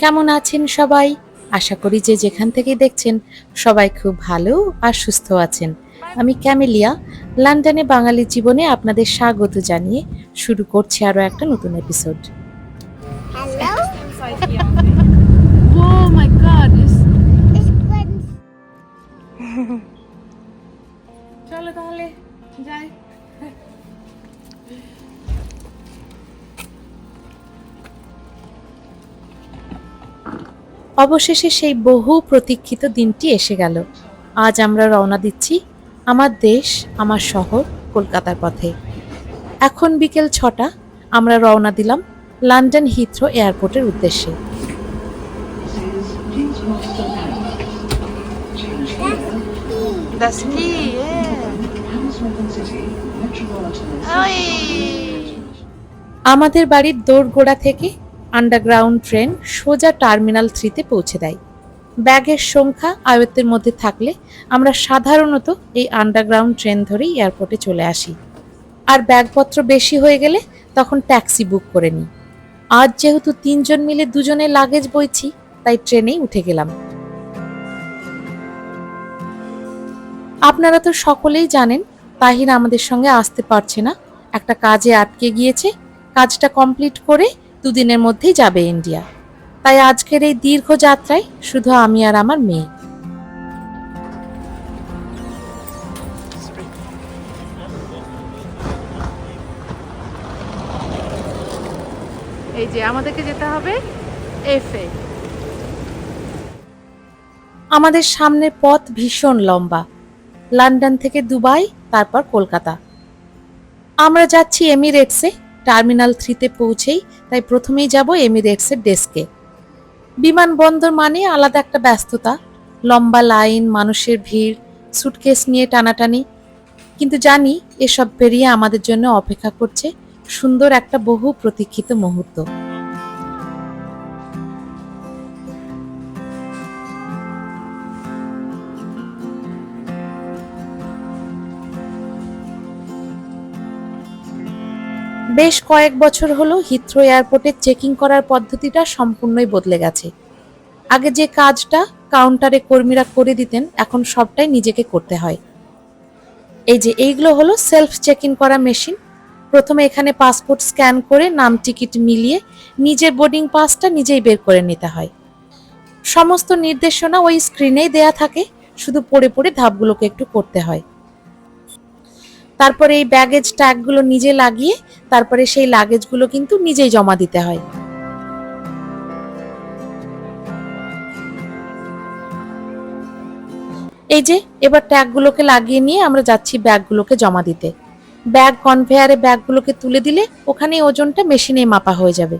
কেমন আছেন সবাই? আশা করি যে যেখান থেকে দেখছেন সবাই খুব ভালো আর সুস্থ আছেন। আমি ক্যামেলিয়া, লন্ডনে বাঙালি জীবনে আপনাদের স্বাগত জানিয়ে শুরু করছি আরও একটা নতুন এপিসোড অবশেষে সেই বহু প্রতীক্ষিত দিনটি এসে গেল। আজ আমরা রওনা দিচ্ছি আমার দেশ আমার শহর কলকাতার পথে। এখন বিকেল ছটা আমরা রওনা দিলাম লন্ডন হিথ্রো এয়ারপোর্টের উদ্দেশ্যে. আমাদের বাড়ির দোরগোড়া থেকে আন্ডারগ্রাউন্ড ট্রেন সোজা টার্মিনাল থ্রিতে পৌঁছে দেয়। ব্যাগের সংখ্যা আয়ত্তের মধ্যে থাকলে আমরা সাধারণত এই আন্ডারগ্রাউন্ড ট্রেন ধরেই এয়ারপোর্টে চলে আসি। আর ব্যাগপত্র বেশি হয়ে গেলে তখন ট্যাক্সি বুক করে নিই। আজ যেহেতু তিনজন মিলে দুজনে লাগেজ বইছি, তাই ট্রেনেই উঠে গেলাম। আপনারা তো সকলেই জানেন তাহির আমাদের সঙ্গে আসতে পারছে না। একটা কাজে আটকে গিয়েছে। কাজটা কমপ্লিট করে দুদিনের মধ্যেই যাবে ইন্ডিয়া। তাই আজকের এই দীর্ঘ যাত্রায় শুধু আমি আর আমার মেয়ে। এই যে আমাদেরকে যেতে হবে এফে আমাদের সামনের পথ ভীষণ লম্বা। লন্ডন থেকে দুবাই তারপর কলকাতা। আমরা যাচ্ছি এমিরেটসে। টার্মিনাল থ্রিতে পৌঁছেই তাই প্রথমেই যাব এমিরেটসের ডেস্কে। বিমানবন্দর মানে আলাদা একটা ব্যস্ততা। লম্বা লাইন, মানুষের ভিড় সুটকেস নিয়ে টানাটানি। কিন্তু জানি এসব পেরিয়ে আমাদের জন্য অপেক্ষা করছে সুন্দর একটা বহু প্রতীক্ষিত মুহূর্ত। বেশ কয়েক বছর হলো হিথ্রো এয়ারপোর্টে চেকিং করার পদ্ধতিটা সম্পূর্ণই বদলে গেছে। আগে যে কাজটা কাউন্টারে কর্মীরা করে দিতেন, এখন সবটাই নিজেকে করতে হয়। এই যে এইগুলো হলো সেলফ চেক ইন করা মেশিন। প্রথমে এখানে পাসপোর্ট স্ক্যান করে নাম, টিকিট মিলিয়ে নিজের বোর্ডিং পাসটা নিজেই বের করে নিতে হয়। সমস্ত নির্দেশনা ওই স্ক্রিনেই দেয়া থাকে, শুধু পড়ে পড়ে ধাপগুলোকে একটু করতে হয়। তারপরে এই ব্যাগেজ ট্যাগগুলো নিজে লাগিয়ে তারপরে সেই লাগেজগুলো কিন্তু নিজেই জমা দিতে হয়। এই যে, এবার ট্যাগগুলোকে লাগিয়ে নিয়ে আমরা যাচ্ছি ব্যাগগুলোকে জমা দিতে। ব্যাগ কনভেয়ারে ব্যাগগুলোকে তুলে দিলে ওখানে ওজনটা মেশিনে মাপা হয়ে যাবে।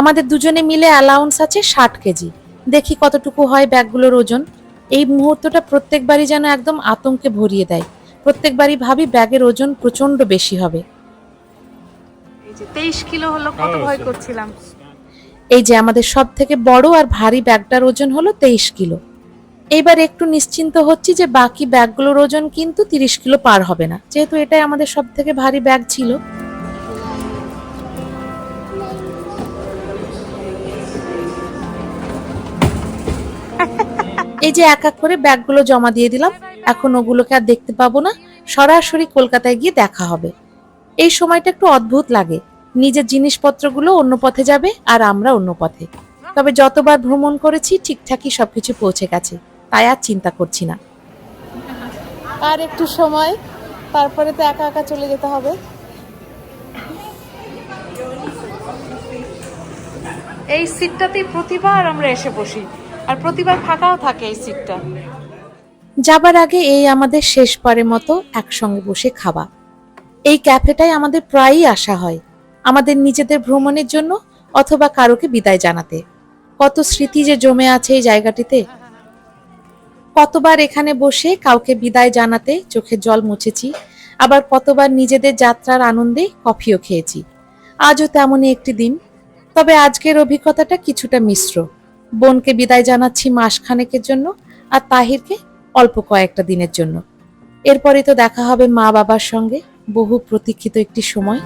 আমাদের দুজনে মিলে অ্যালাউন্স আছে ষাট কেজি। দেখি কতটুকু হয় ব্যাগগুলোর ওজন। এই মুহূর্তটা প্রত্যেকবারই যেন একদম আতঙ্কে ভরিয়ে দেয়। প্রত্যেকবারই ভাবি ব্যাগের ওজন প্রচণ্ড বেশি হবে। এই যে তেইশ কিলো হলো কত ভয় করছিলাম। এই যে আমাদের সব থেকে বড় আর ভারী ব্যাগটার ওজন হলো তেইশ কিলো। এইবার একটু নিশ্চিন্ত হচ্ছি যে বাকি ব্যাগগুলোর ওজন কিন্তু তিরিশ কিলো পার হবে না যেহেতু এটাই আমাদের সব থেকে ভারী ব্যাগ ছিল। এই যে এক এক করে ব্যাগগুলো জমা দিয়ে দিলাম এখন ওগুলোকে আর দেখতে পাবো না। সরাসরি কলকাতায় গিয়ে দেখা হবে। এই সময়টা একটু অদ্ভুত লাগে। নিজের জিনিসপত্রগুলো অন্য পথে যাবে আর আমরা অন্য পথে। তবে যতবার ভ্রমণ করেছি ঠিকঠাকই সবকিছু পৌঁছে গেছে। তাই আর চিন্তা করছি না। আর একটু সময় তারপরে তো একা একা চলে যেতে হবে। এই সিটটাতেই প্রতিবার আমরা এসে বসি। আর প্রতিবার ফাঁকাও থাকে এই সিটটা। যাবার আগে এই আমাদের শেষ শেষবারের মতো একসঙ্গে বসে খাওয়া। এই ক্যাফেটাই আমাদের প্রায়ই আসা হয়, আমাদের নিজেদের ভ্রমণের জন্য অথবা কারোকে বিদায় জানাতে। কত স্মৃতি যে জমে আছে এই জায়গাটিতে। কতবার এখানে বসে কাউকে বিদায় জানাতে চোখে জল মুছেছি, আবার কতবার নিজেদের যাত্রার আনন্দে কফিও খেয়েছি। আজও তেমনই একটি দিন, তবে আজকের অভিজ্ঞতাটা কিছুটা মিশ্র। বোনকে বিদায় জানাচ্ছি মাসখানেকের জন্য আর তাহিরকে অল্প কয়েকটা দিনের জন্য। এরপরে তো দেখা হবে মা বাবার সঙ্গে বহু প্রতীক্ষিত একটি সময়।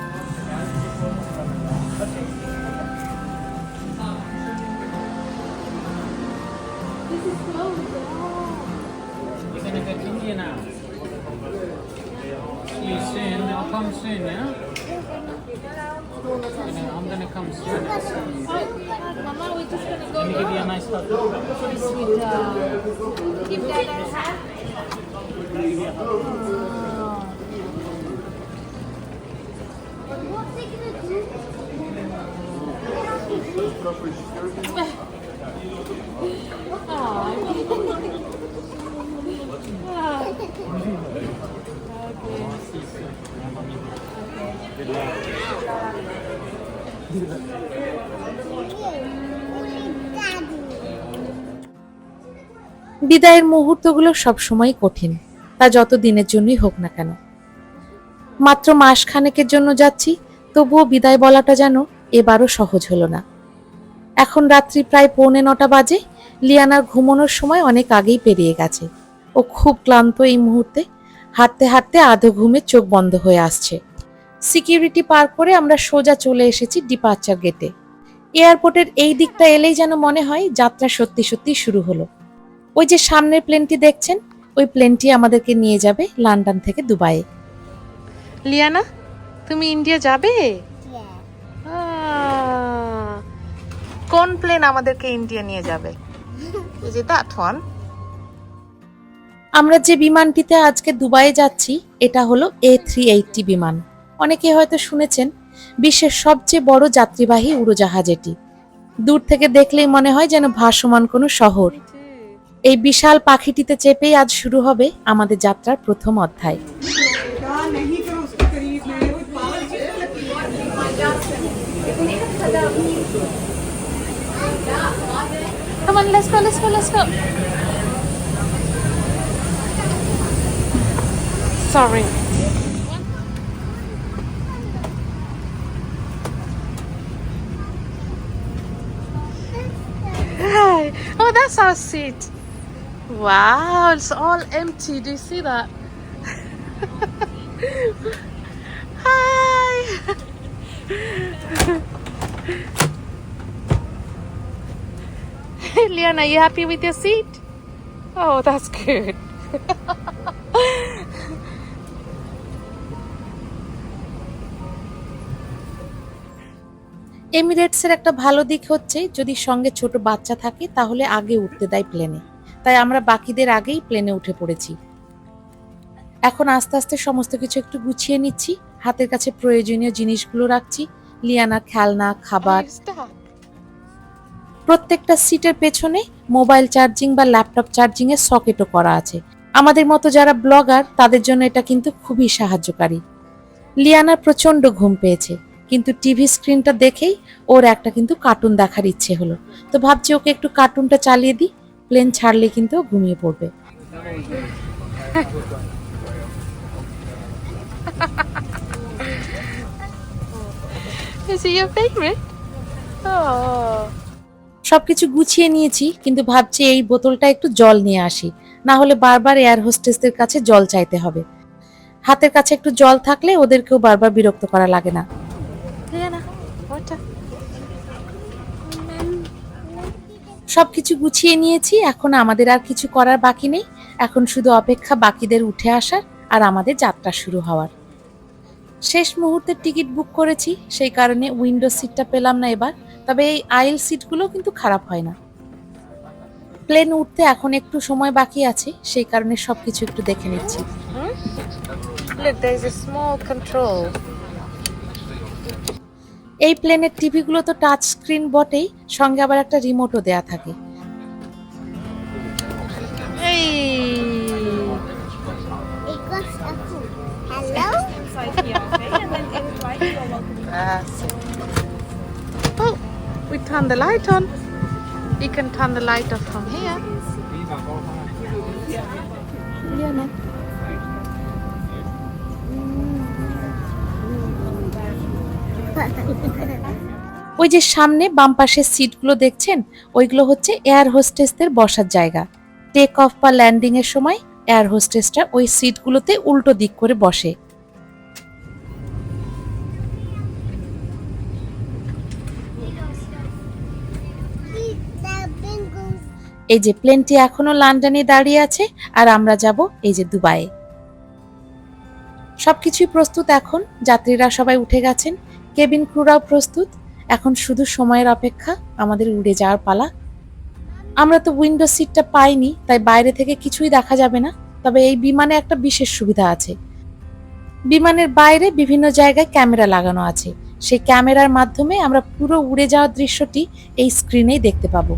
বিদায়ের মুহূর্তগুলো সবসময় কঠিন, তা যত দিনের জন্যই হোক না কেন। মাত্র মাস খানেকের জন্য যাচ্ছি, তবুও বিদায় বলাটা যেন এবারও সহজ হলো না। এখন রাত্রি প্রায় পৌনে নটা বাজে। লিয়ানার ঘুমানোর সময় অনেক আগেই পেরিয়ে গেছে। ও খুব ক্লান্ত এই মুহূর্তে। হাঁটতে হাঁটতে আধো ঘুমে চোখ বন্ধ হয়ে আসছে। সিকিউরিটি পার করে আমরা সোজা চলে এসেছি ডিপার্চার গেটে। এয়ারপোর্টের এই দিকটা এলেই যেন মনে হয় যাত্রা সত্যি সত্যি শুরু হলো। ওই যে সামনের প্লেনটি দেখছেন, ওই প্লেনটি আমাদেরকে নিয়ে যাবে লন্ডন থেকে দুবাইয়ে। লিয়ানা, তুমি ইন্ডিয়া যাবে? কোন প্লেন আমাদেরকে ইন্ডিয়া নিয়ে যাবে? ইজ ইট ওয়ান আমরা যে বিমানটিতে আজকে দুবাইয়ে যাচ্ছি, এটা হলো এ থ্রি এইটটি বিমান। অনেকে হয়তো শুনেছেন, বিশ্বের সবচেয়ে বড় যাত্রীবাহী উড়োজাহাজ এটি। দূর থেকে দেখলেই মনে হয় যেন ভাসমান কোনো শহর। এই বিশাল পাখিটিতে চেপেই আজ শুরু হবে আমাদের যাত্রার প্রথম অধ্যায়। Come on, let's go, let's go, let's go. Sorry. Hi. Oh, that's our seat. Wow, it's all empty. Do you see that? Hi. Liana, you happy with your seat? Oh, that's good. এমিরেটসের একটা ভালো দিক হচ্ছে যদি সঙ্গে ছোট বাচ্চা থাকে তাহলে আগে উঠতে দেয় প্লেনে তাই আমরা বাকিদের আগেই প্লেনে উঠে পড়েছি এখন আস্তে আস্তে সমস্ত কিছু একটু গুছিয়ে নিচ্ছি হাতের কাছে প্রয়োজনীয় জিনিসগুলো রাখছি লিয়ানা খেলনা খাবার? প্রত্যেকটা সিটের পেছনে মোবাইল চার্জিং বা ল্যাপটপ চার্জিং এর সকেটও করা আছে আমাদের মতো যারা ব্লগার, তাদের জন্য এটা কিন্তু খুবই সাহায্যকারী লিয়ানার প্রচণ্ড ঘুম পেয়েছে, কিন্তু টিভি স্ক্রিনটা দেখেই ওর একটা কিন্তু কার্টুন দেখার ইচ্ছে হলো তো ভাবছি ওকে একটু কার্টুনটা চালিয়ে দিই, প্লেন ছাড়লে কিন্তু ঘুমিয়ে পড়বে Is he your favorite? Oh. সবকিছু গুছিয়ে নিয়েছি কিন্তু ভাবছি এই বোতলটা একটু জল নিয়ে আসি। না হলে বারবার এয়ার হোস্টেসদের কাছে জল চাইতে হবে। হাতের কাছে একটু জল থাকলে ওদেরকেও বারবার বিরক্ত করা লাগে না। water. সবকিছু গুছিয়ে নিয়েছি এখন আমাদের আর কিছু করার বাকি নেই। এখন শুধু অপেক্ষা বাকিদের উঠে আসার আর আমাদের যাত্রা শুরু হওয়ার। শেষ মুহূর্তের টিকিট বুক করেছি সেই কারণে উইন্ডো সিটটা পেলাম না এবার। তবে এই আইল সিটগুলো কিন্তু খারাপ হয় না। প্লেন উঠতে এখন একটু সময় বাকি আছে সেই কারণে সবকিছু একটু দেখে নিচ্ছি। Control. এই প্লেনের টিভিগুলো তো টাচ স্ক্রিন বটেই সঙ্গে আবার একটা রিমোটও দেয়া থাকে। It. Oh, we turn the light on. You can turn the light off from here. ওই যে সামনে বাম পাশের সিটগুলো দেখছেন ওইগুলো হচ্ছে এয়ার হোস্টেসদের বসার জায়গা টেক অফ বা ল্যান্ডিং এর সময় এয়ার হোস্টেসটা ওই সিটগুলোতে উল্টো দিক করে বসে এই যে প্লেনটি এখনও লন্ডনে দাঁড়িয়ে আছে, আর আমরা যাব এই যে দুবাইয়ে সবকিছুই প্রস্তুত এখন, যাত্রীরা সবাই উঠে গেছেন কেবিন ক্রুরাও প্রস্তুত। এখন শুধু সময়ের অপেক্ষা, আমাদের উড়ে যাওয়ার পালা। আমরা তো উইন্ডো সিটটা পাইনি, তাই বাইরে থেকে কিছুই দেখা যাবে না, তবে এই বিমানে একটা বিশেষ সুবিধা আছে। বিমানের বাইরে বিভিন্ন জায়গায় ক্যামেরা লাগানো আছে। সেই ক্যামেরার মাধ্যমে আমরা পুরো উড়ে যাওয়ার দৃশ্যটি এই স্ক্রিনেই দেখতে পাবো।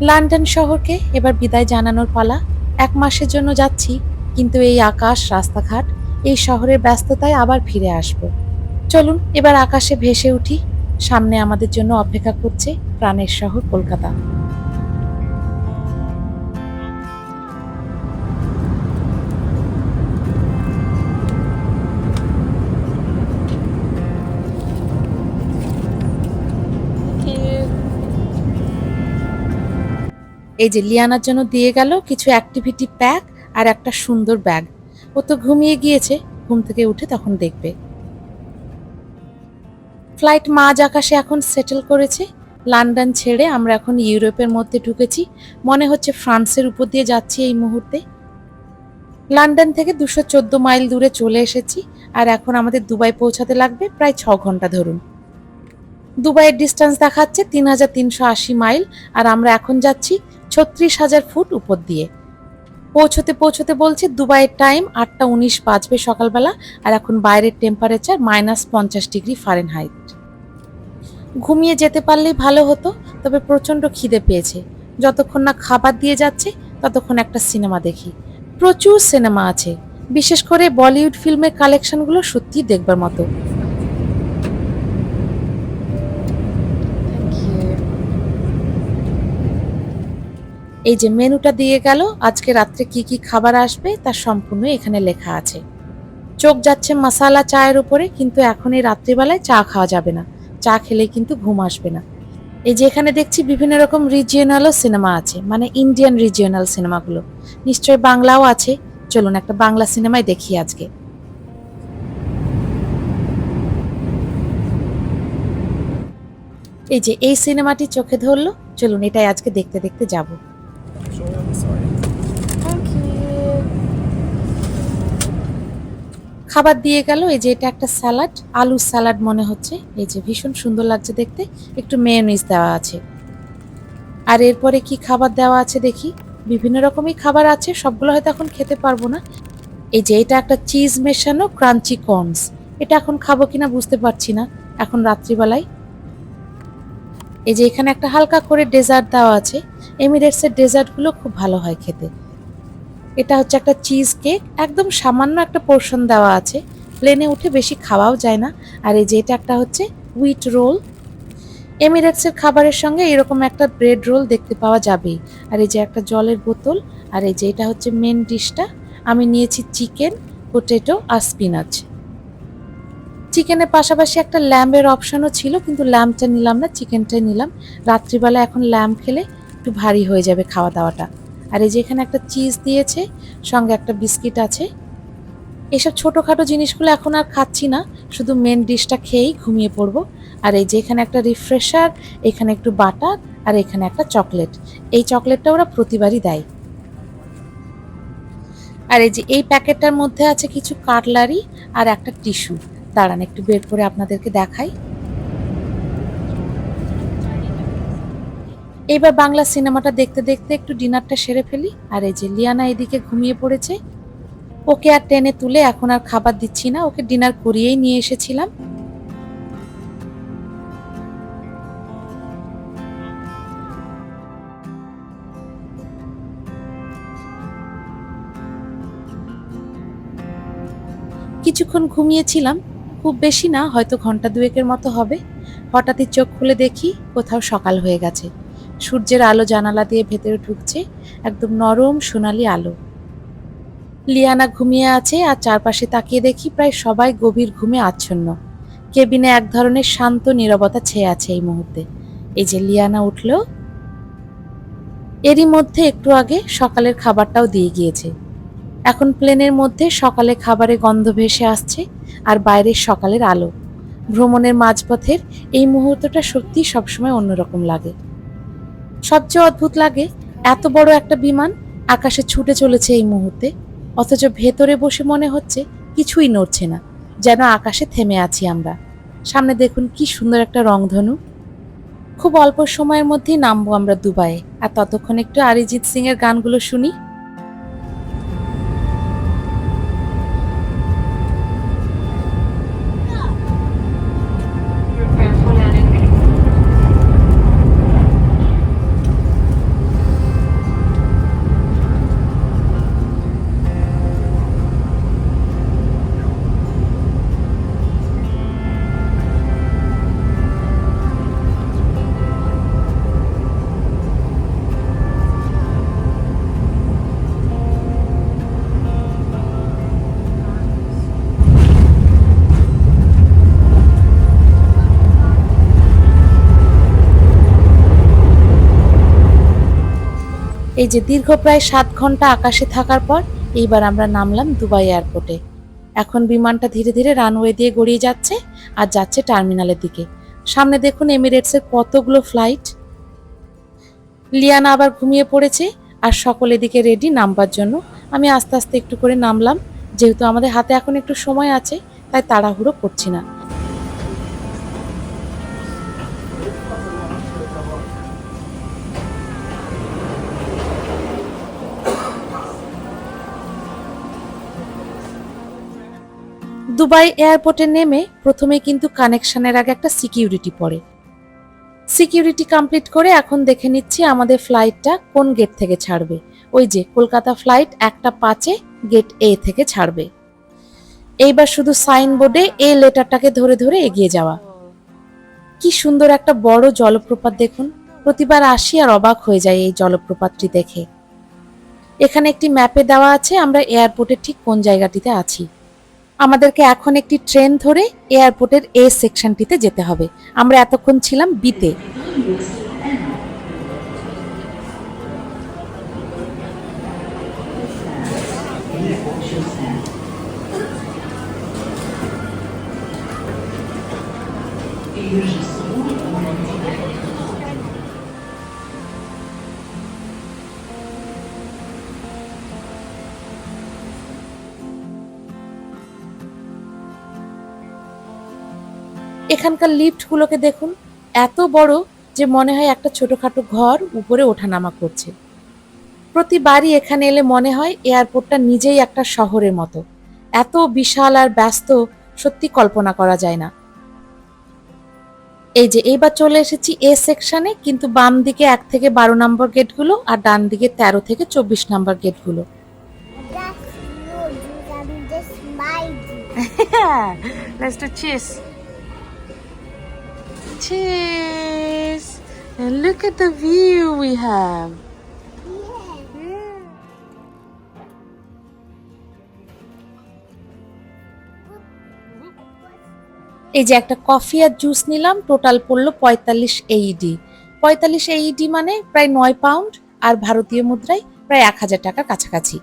লন্ডন শহরকে এবার বিদায় জানানোর পালা এক মাসের জন্য যাচ্ছি, কিন্তু এই আকাশ, রাস্তাঘাট, এই শহরের ব্যস্ততায় আবার ফিরে আসব। চলুন, এবার আকাশে ভেসে উঠি। সামনে আমাদের জন্য অপেক্ষা করছে প্রাণের শহর কলকাতা। এই যে লিয়ানার জন্য দিয়ে গেল কিছু অ্যাক্টিভিটি প্যাক আর একটা সুন্দর ব্যাগ ও তো ঘুমিয়ে গিয়েছে, ঘুম থেকে উঠে তখন দেখবে। ফ্লাইট মাঝ আকাশে এখন সেটেল করেছে। লন্ডন ছেড়ে আমরা এখন ইউরোপের মধ্যে ঢুকেছি। মনে হচ্ছে ফ্রান্সের উপর দিয়ে যাচ্ছি এই মুহূর্তে। লন্ডন থেকে দুশো মাইল দূরে চলে এসেছি আর এখন আমাদের দুবাই পৌঁছাতে লাগবে প্রায় ছ ঘণ্টা ধরুন। দুবাইয়ের ডিস্টেন্স দেখাচ্ছে তিন হাজার তিনশো আশি মাইল আর আমরা এখন যাচ্ছি ছত্রিশ হাজার ফুট উপর দিয়ে। পৌঁছতে পৌঁছতে বলছে দুবাইয়ের টাইম আটটা উনিশ বাজবে সকালবেলা আর এখন বাইরের টেম্পারেচার মাইনাস পঞ্চাশ ডিগ্রি ফারেনহাইট ঘুমিয়ে যেতে পারলেই ভালো হতো, তবে প্রচণ্ড খিদে পেয়েছে। যতক্ষণ না খাবার দিয়ে যাচ্ছে, ততক্ষণ একটা সিনেমা দেখি। প্রচুর সিনেমা আছে। বিশেষ করে বলিউড ফিল্মের কালেকশনগুলো সত্যি দেখবার মতো Thank you. এই যে মেনুটা দিয়ে গেল, আজকে রাত্রে কি কি খাবার আসবে তার সম্পূর্ণ এখানে লেখা আছে। চোখ যাচ্ছে মশালা চায়ের উপরে, কিন্তু এখন এই রাত্রিবেলায় চা খাওয়া যাবে না। চা খেলে কিন্তু ঘুম আসবে না। এই যে এখানে দেখছি বিভিন্ন রকম রিজিয়নালও সিনেমা আছে মানে ইন্ডিয়ান রিজিয়নাল সিনেমাগুলো নিশ্চয় বাংলাও আছে। চলুন একটা বাংলা সিনেমায় দেখি আজকে। এই যে এই সিনেমাটি চোখে ধরলো, চলুন এটাই আজকে দেখতে দেখতে যাব. খাবার দিয়ে গেল, এই যে এটা একটা স্যালাড, আলু স্যালাড মনে হচ্ছে। এই যে ভীষণ সুন্দর লাগছে দেখতে, একটু মেয়োনিজ দেওয়া আছে। আর এরপরে কি খাবার দেওয়া আছে দেখি? বিভিন্ন রকমই খাবার আছে, সবগুলো হয়তো এখন খেতে পারব না। এই যে এটা একটা চিজ মেশানো ক্রাঞ্চি কর্নস। এটা এখন খাব কিনা বুঝতে পারছি না, এখন রাত্রিবেলায়। এই যে এখানে একটা হালকা করে ডেজার্ট দেওয়া আছে। এমিরেটসের ডেজার্টগুলো খুব ভালো হয় খেতে। এটা হচ্ছে একটা চিজ কেক একদম সামান্য একটা পোর্শন দেওয়া আছে। প্লেনে উঠে বেশি খাওয়াও যায় না। আর এই যে এটা একটা হচ্ছে হুইট রোল এমিরেটসের খাবারের সঙ্গে এরকম একটা ব্রেড রোল দেখতে পাওয়া যাবেই। আর এই যে একটা জলের বোতল, আর এই যে এটা হচ্ছে মেন ডিশটা আমি নিয়েছি চিকেন পোটেটো আর স্পিনাচ চিকেনের পাশাপাশি একটা ল্যাম্বের অপশনও ছিল, কিন্তু ল্যাম্পটা নিলাম না চিকেনটাই নিলাম। রাত্রিবেলা এখন ল্যাম্প খেলে একটু ভারী হয়ে যাবে খাওয়া দাওয়াটা আর এই যে এখানে একটা চিজ দিয়েছে, সঙ্গে একটা বিস্কিট আছে। এসব ছোটোখাটো জিনিসগুলো এখন আর খাচ্ছি না, শুধু মেন ডিশটা খেয়েই ঘুমিয়ে পড়ব। আর এই যে এখানে একটা রিফ্রেশার এখানে একটু বাটার, আর এখানে একটা চকলেট। এই চকলেটটা ওরা প্রতিবারই দেয়। আর এই যে এই প্যাকেটটার মধ্যে আছে কিছু কাটলারি আর একটা টিস্যু। দাঁড়ান, একটু বের করে আপনাদেরকে দেখাই। এবার বাংলা সিনেমাটা দেখতে দেখতে একটু ডিনারটা সেরে ফেলি। আর এই যে লিয়ানা এদিকে ঘুমিয়ে পড়েছে। ওকে আর টেনে তুলে এখন আর খাবার দিচ্ছি না। ওকে ডিনার করিয়েই নিয়ে এসেছিলাম। কিছুক্ষণ ঘুমিয়েছিলাম। খুব বেশি না, হয়তো ঘণ্টা দুয়েকের মতো হবে। হঠাৎই চোখ খুলে দেখি কোথাও সকাল হয়ে গেছে। সূর্যের আলো জানালা দিয়ে ভেতরে ঢুকছে একদম নরম সোনালি আলো। লিয়ানা ঘুমিয়ে আছে আর চারপাশে তাকিয়ে দেখি প্রায় সবাই গভীর ঘুমে আচ্ছন্ন। কেবিনে এক ধরনের শান্ত নীরবতা ছেয়ে আছে এই মুহূর্তে। এই যে লিয়ানা উঠল। এরই মধ্যে একটু আগে সকালের খাবারটাও দিয়ে গিয়েছে। এখন প্লেনের মধ্যে সকালে খাবারে গন্ধ ভেসে আসছে আর বাইরের সকালের আলো। ভ্রমণের মাঝপথের এই মুহূর্তটা সত্যি সবসময় অন্যরকম লাগে। সবচেয়ে অদ্ভুত লাগে, এত বড় একটা বিমান আকাশে ছুটে চলেছে এই মুহূর্তে, অথচ ভেতরে বসে মনে হচ্ছে কিছুই নড়ছে না, যেন আকাশে থেমে আছি আমরা। সামনে দেখুন কি সুন্দর একটা রংধনু। খুব অল্প সময়ের মধ্যেই নামবো আমরা দুবাইয়ে, আর ততক্ষণ একটু অরিজিৎ সিং এর গানগুলো শুনি। এই যে দীর্ঘ প্রায় সাত ঘণ্টা আকাশে থাকার পর এইবার আমরা নামলাম দুবাই এয়ারপোর্টে। এখন বিমানটা ধীরে ধীরে রানওয়ে দিয়ে গড়িয়ে যাচ্ছে আর যাচ্ছে টার্মিনালের দিকে। সামনে দেখুন এমিরেটসের কতগুলো ফ্লাইট। লিয়ানা আবার ঘুমিয়ে পড়েছে আর সকল এদিকে রেডি নামবার জন্য। আমি আস্তে আস্তে একটু করে নামলাম, যেহেতু আমাদের হাতে এখন একটু সময় আছে, তাই তাড়াহুড়ো করছি না। দুবাই এয়ারপোর্টে নেমে প্রথমে কিন্তু কানেকশনের আগে একটা সিকিউরিটি পড়ে। সিকিউরিটি কমপ্লিট করে এখন দেখে নিচ্ছি আমাদের ফ্লাইটটা কোন গেট থেকে ছাড়বে। ওই যে, কলকাতা ফ্লাইট একটা পাঁচে গেট এ থেকে ছাড়বে। এইবার শুধু সাইনবোর্ডে এ লেটারটাকে ধরে ধরে এগিয়ে যাওয়া। কি সুন্দর একটা বড় জলপ্রপাত দেখুন। প্রতিবার আসি আর অবাক হয়ে যায় এই জলপ্রপাতটি দেখে। এখানে একটি ম্যাপে দেওয়া আছে আমরা এয়ারপোর্টের ঠিক কোন জায়গাটিতে আছি। আমাদেরকে এখন একটি ট্রেন ধরে এয়ারপোর্টের এ সেকশনটিতে যেতে হবে। আমরা এতক্ষণ ছিলাম বিতে। এখানকার লিফটগুলোকে দেখুন এত বড় যে মনে হয় একটা ছোটখাটো ঘর উপরে ওঠানামা করছে। প্রতিবারই এখানে এলে মনে হয় এয়ারপোর্টটা নিজেই একটা শহরের মতো। এত বিশাল আর ব্যস্ত সত্যি কল্পনা করা যায় না। এই যে এইবার চলে এসেছি এ সেকশনে কিন্তু বাম দিকে এক থেকে বারো নম্বর গেটগুলো আর ডান দিকে তেরো থেকে চব্বিশ নম্বর গেটগুলো। Let's do cheers. Cheers! And look at the view we have. এই যে একটা কফি আর জুস নিলাম টোটাল পড়ল পঁয়তাল্লিশ এইডি পঁয়তাল্লিশ এইডি মানে প্রায় নয় পাউন্ড আর ভারতীয় মুদ্রায় প্রায় এক হাজার টাকার কাছাকাছি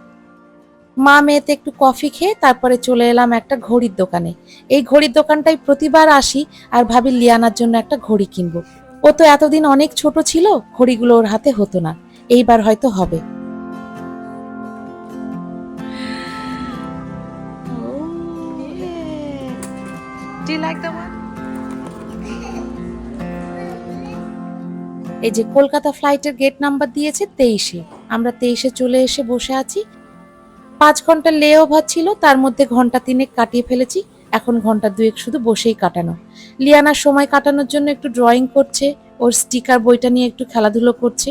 মা মেয়েতে একটু কফি খেয়ে তারপরে চলে এলাম একটা ঘড়ির দোকানে। এই ঘড়ির দোকানটাই প্রতিবার আসি আর ভাবি লিয়ানার জন্য একটা ঘড়ি কিনবো। ও তো এতদিন অনেক ছোট ছিল ঘড়িগুলো ওর হাতে হতো না। এইবার হয়তো হবে. Do you like the one? এই যে কলকাতা ফ্লাইটের গেট নাম্বার দিয়েছে তেইশে। আমরা তেইশে চলে এসে বসে আছি। পাঁচ ঘণ্টা লে ওভার ছিল, তার মধ্যে ঘণ্টা তিনেক কাটিয়ে ফেলেছি। এখন ঘণ্টা দুয়েক শুধু বসেই কাটানো। লিয়ানার সময় কাটানোর জন্য একটু ড্রয়িং করছে, ওর স্টিকার বইটা নিয়ে একটু খেলাধুলো করছে।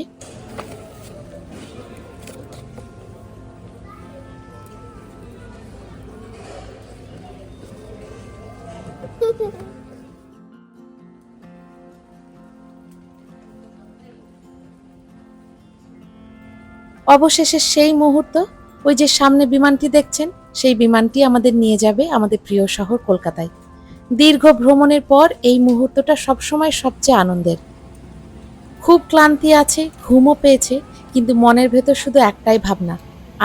অবশেষে সেই মুহূর্ত ওই যে সামনে বিমানটি দেখছেন, সেই বিমানটি আমাদের নিয়ে যাবে আমাদের প্রিয় শহর কলকাতায়। দীর্ঘ ভ্রমণের পর এই মুহূর্তটা সবসময় সবচেয়ে আনন্দের। খুব ক্লান্তি আছে, ঘুমও পেয়েছে, কিন্তু মনের ভেতর শুধু একটাই ভাবনা,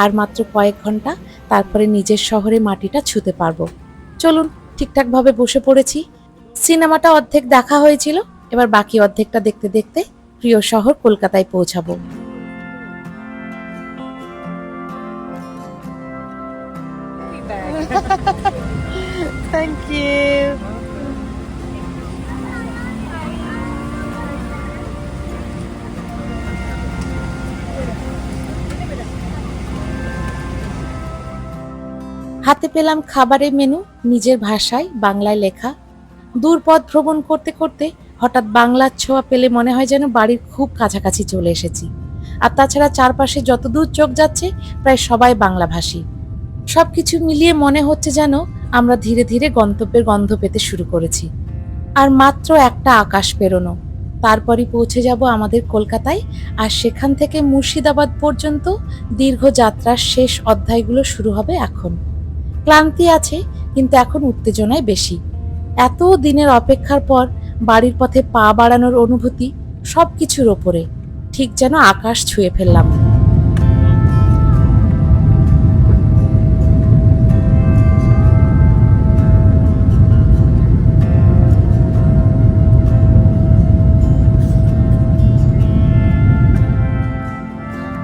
আর মাত্র কয়েক ঘণ্টা, তারপরে নিজের শহরে মাটিটা ছুতে পারব। চলুন, ঠিকঠাকভাবে বসে পড়েছি। সিনেমাটা অর্ধেক দেখা হয়েছিল, এবার বাকি অর্ধেকটা দেখতে দেখতে প্রিয় শহর কলকাতায় পৌঁছাবো। Thank you. হাতে পেলাম খাবারের মেনু, নিজের ভাষায় বাংলায় লেখা। দূর পথ ভ্রমণ করতে করতে হঠাৎ বাংলার ছোঁয়া পেলে মনে হয় যেন বাড়ির খুব কাছাকাছি চলে এসেছি। আর তাছাড়া চারপাশে যত দূর চোখ যাচ্ছে, প্রায় সবাই বাংলাভাষী। সবকিছু মিলিয়ে মনে হচ্ছে যেন আমরা ধীরে ধীরে গন্তব্যের গন্ধ পেতে শুরু করেছি। আর মাত্র একটা আকাশ পেরোনো। তারপরই পৌঁছে যাব আমাদের কলকাতায়, আর সেখান থেকে মুর্শিদাবাদ পর্যন্ত দীর্ঘ যাত্রার শেষ অধ্যায়গুলো শুরু হবে এখন। ক্লান্তি আছে, কিন্তু এখন উত্তেজনায় বেশি। এত দিনের অপেক্ষার পর বাড়ির পথে পা বাড়ানোর অনুভূতি সব কিছুর ওপরে, ঠিক যেন আকাশ ছুঁয়ে ফেললাম।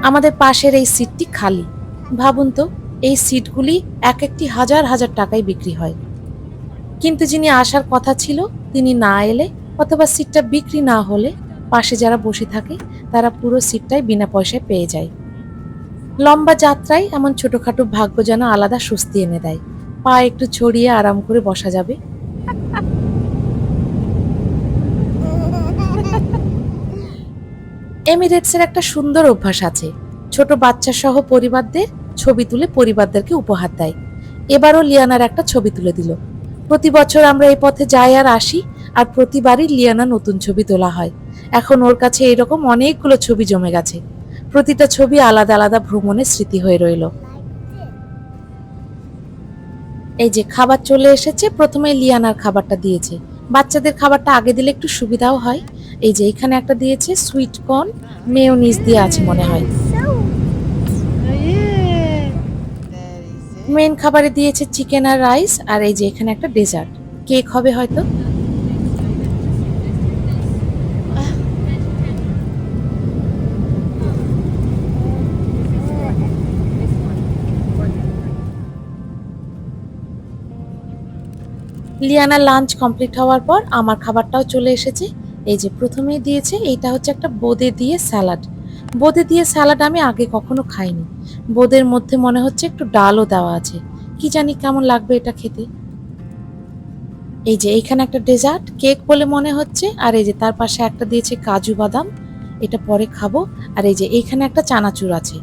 আমাদের পাশের এই সিটটি খালি। ভাবুন তো, এই সিটগুলি এক একটি হাজার হাজার টাকায় বিক্রি হয়। কিন্তু যিনি আসার কথা ছিল, তিনি না এলে অথবা সিটটা বিক্রি না হলে পাশে যারা বসে থাকে, তারা পুরো সিটটাই বিনা পয়সায় পেয়ে যায়। লম্বা যাত্রায় এমন ছোটোখাটো ভাগ্য যেন আলাদা স্বস্তি এনে দেয়। পা একটু ছড়িয়ে আরাম করে বসা যাবে। এমিরেটসের একটা সুন্দর অভ্যাস আছে। ছোট বাচ্চা সহ পরিবারদের ছবি তুলে পরিবারদেরকে উপহার দেয়। এবারও লিয়ানার একটা ছবি তুলে দিল। প্রতি বছর আমরা এই পথে যাই আর আসি, আর প্রতিবারই লিয়ানা নতুন ছবি তোলা হয়। এখন ওর কাছে এরকম অনেকগুলো ছবি জমে গেছে। প্রতিটা ছবি আলাদা আলাদা ভ্রমণের স্মৃতি হয়ে রইল। এই যে খাবার চলে এসেছে প্রথমে লিয়ানার খাবারটা দিয়েছে। বাচ্চাদের খাবারটা আগে দিলে একটু সুবিধাও হয়। এই যে এখানে একটা দিয়েছে সুইট কর্ন মেয়োনিজ দিয়ে আছে মনে হয়. মেন খাবারে দিয়েছে চিকেন আর রাইস আর এই যে এখানে একটা ডেজার্ট কেক হবে হয়তো। লিয়ানা লাঞ্চ কমপ্লিট হওয়ার পর আমার খাবারটাও চলে এসেছে। এই যে প্রথমেই দিয়েছে, এইটা হচ্ছে একটা বোদে দিয়ে স্যালাড। বোদে দিয়ে স্যালাড আমি আগে কখনো খাইনি। বোদের মধ্যে মনে হচ্ছে একটু ডালও দেওয়া আছে। কি জানি কেমন লাগবে এটা খেতে। এই যে এইখানে একটা ডেজার্ট, কেক বলে মনে হচ্ছে, আর এই যে তার পাশে একটা দিয়েছে কাজু বাদাম। এটা পরে খাব। আর এই যে এইখানে একটা চানাচুর আছে।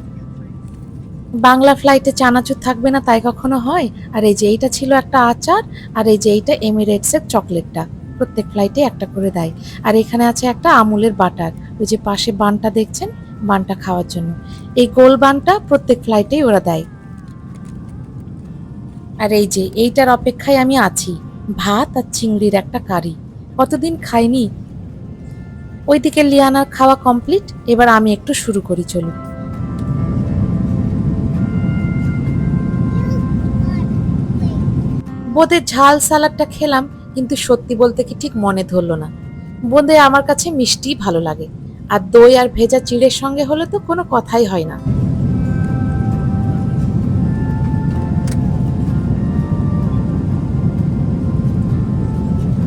বাংলা ফ্লাইটে চানাচুর থাকবে না তাই কখনো হয়। আর এই যে এইটা ছিল একটা আচার, আর এই যে এইটা এমিরেটসের চকলেটটা। প্রত্যেক ফ্লাইটে একটা করে দেয়। আর এখানে আছে একটা আমুলের বাটার। ওই যে পাশে বানটা দেখছেন? বানটা খাওয়ার জন্য। এই গোল বানটা প্রত্যেক ফ্লাইটেই ওরা দেয়। আর এই যে, এইটার অপেক্ষায় আমি আছি। ভাত আর চিংড়ির একটা কারি। কতদিন খাইনি? ওইদিকে লিয়ানার খাওয়া কমপ্লিট এবার আমি একটু শুরু করি, চলুন। বোঁদের ঝাল সালাডটা খেলাম। কিন্তু সত্যি বলতে কি ঠিক মনে ধরলো না। বোঁদে আমার কাছে মিষ্টি ভালো লাগে। আর দই আর ভেজা চিড়ের সঙ্গে হলে তো কোনো কথাই হয় না।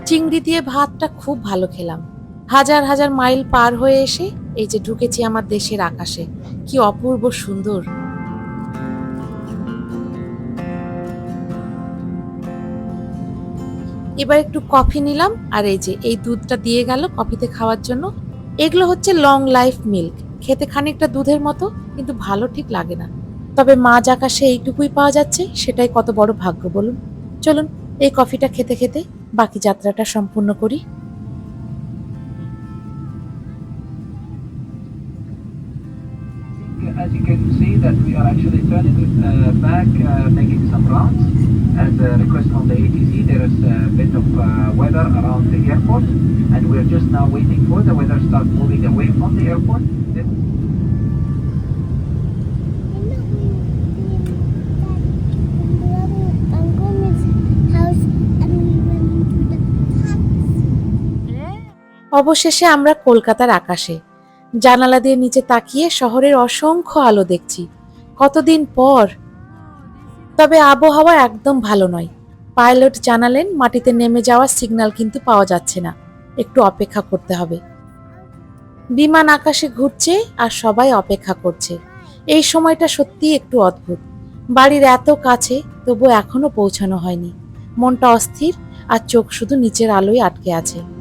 চিংড়ি দিয়ে ভাতটা খুব ভালো খেলাম। হাজার হাজার মাইল পার হয়ে এসে এই যে ঢুকেছি আমার দেশের আকাশে। কি অপূর্ব সুন্দর। এবার একটু কফি নিলাম, আর এই যে, এই দুধটা দিয়ে গেল কফিতে খাওয়ার জন্য। এগুলো হচ্ছে লং লাইফ মিল্ক খেতে খানিকটা দুধের মতো, কিন্তু ভালো ঠিক লাগে না। তবে মাঝ আকাশে এইটুকুই পাওয়া যাচ্ছে, সেটাই কত বড় ভাগ্য বলুন। চলুন, এই কফিটা খেতে খেতে বাকি যাত্রাটা সম্পূর্ণ করি। that we are actually turning uh, back, uh, making some rounds. As a request from the ATC, there is a bit of uh, weather around the airport, and we're just now waiting for the weather start moving away from the airport. Then অবশেষে আমরা কলকাতার আকাশে জানালা দিয়ে নিচে তাকিয়ে শহরের অসংখ্য আলো দেখছি। কতদিন পর? তবে আবহাওয়া একদম ভালো নয়। পাইলট জানালেন, মাটিতে নেমে যাওয়ার সিগন্যাল কিন্তু পাওয়া যাচ্ছে না। একটু অপেক্ষা করতে হবে। বিমান আকাশে ঘুরছে আর সবাই অপেক্ষা করছে। এই সময়টা সত্যি একটু অদ্ভুত। বাড়ির এত কাছে তবু এখনও পৌঁছানো হয়নি। মনটা অস্থির আর চোখ শুধু নিচের আলোয় আটকে আছে।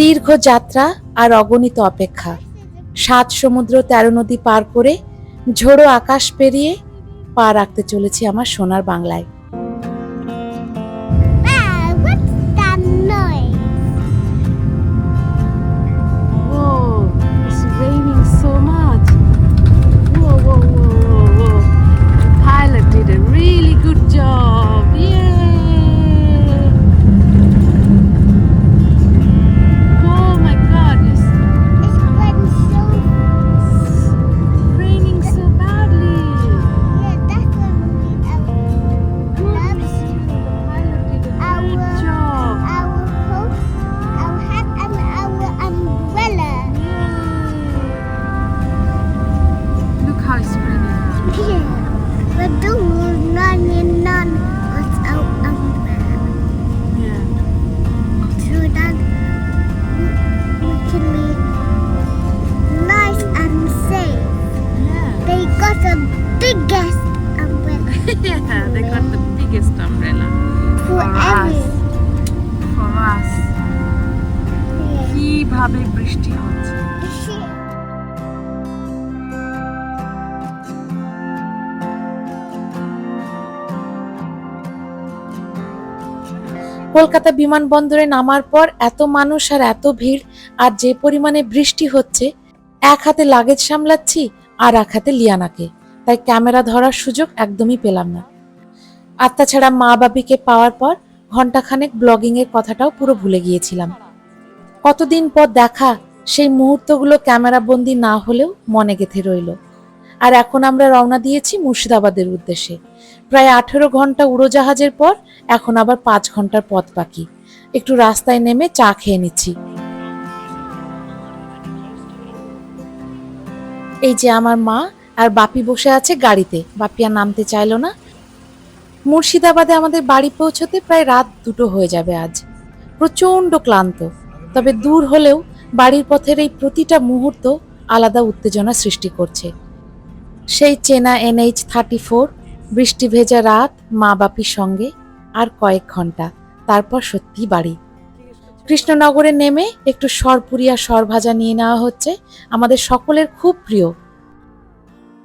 দীর্ঘ যাত্রা আর অগণিত অপেক্ষা। সাত সমুদ্র তেরো নদী পার করে ঝোড়ো আকাশ পেরিয়ে পা রাখতে চলেছি আমার সোনার বাংলায়। কলকাতা বিমানবন্দরে নামার পর এত মানুষ আর এত ভিড়, আর যে পরিমাণে বৃষ্টি হচ্ছে, এক হাতে লাগেজ সামলাচ্ছি আর এক হাতে লিয়ানাকে। তাই ক্যামেরা ধরার সুযোগ একদমই পেলাম না। আর তাছাড়া মা বাবিকে পাওয়ার পর ঘন্টাখানেক ব্লগিং এর কথাটাও পুরো ভুলে গিয়েছিলাম। কতদিন পর দেখা, সেই মুহূর্তগুলো ক্যামেরা বন্দি না হলেও মনে গেঁথে রইল। আর এখন আমরা রওনা দিয়েছি মুর্শিদাবাদের উদ্দেশ্যে। প্রায় আঠেরো ঘণ্টা উড়োজাহাজের পর এখন আবার পাঁচ ঘণ্টার পথ বাকি। একটু রাস্তায় নেমে চা খেয়ে নিচ্ছি। এই যে আমার মা আর বাপি বসে আছে গাড়িতে। বাপি আর নামতে চাইলো না। মুর্শিদাবাদে আমাদের বাড়ি পৌঁছতে প্রায় রাত দুটো হয়ে যাবে আজ। প্রচণ্ড ক্লান্ত। তবে দূর হলেও বাড়ির পথের এই প্রতিটা মুহূর্ত আলাদা উত্তেজনা সৃষ্টি করছে। সেই চেনা এনএইচ থার্টি ফোর বৃষ্টি ভেজা রাত মা বাপির সঙ্গে আর কয়েক ঘণ্টা। তারপর সত্যি বাড়ি। কৃষ্ণনগরে নেমে একটু সরপুরি আর সর ভাজা নিয়ে নেওয়া হচ্ছে আমাদের সকলের খুব প্রিয়।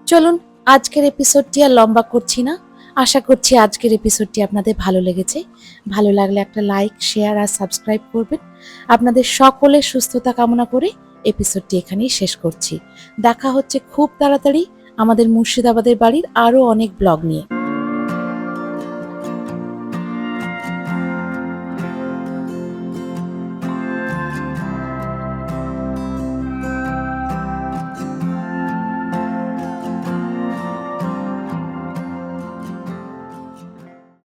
চলুন, আজকের এপিসোডটি আর লম্বা করছি না। আশা করছি আজকের এপিসোডটি আপনাদের ভালো লেগেছে। ভালো লাগলে একটা লাইক শেয়ার আর সাবস্ক্রাইব করবেন। আপনাদের সকলের সুস্থতা কামনা করে এপিসোডটি এখানেই শেষ করছি। দেখা হচ্ছে খুব তাড়াতাড়ি আমাদের মুর্শিদাবাদের বাড়ির আরও অনেক ব্লগ নিয়ে।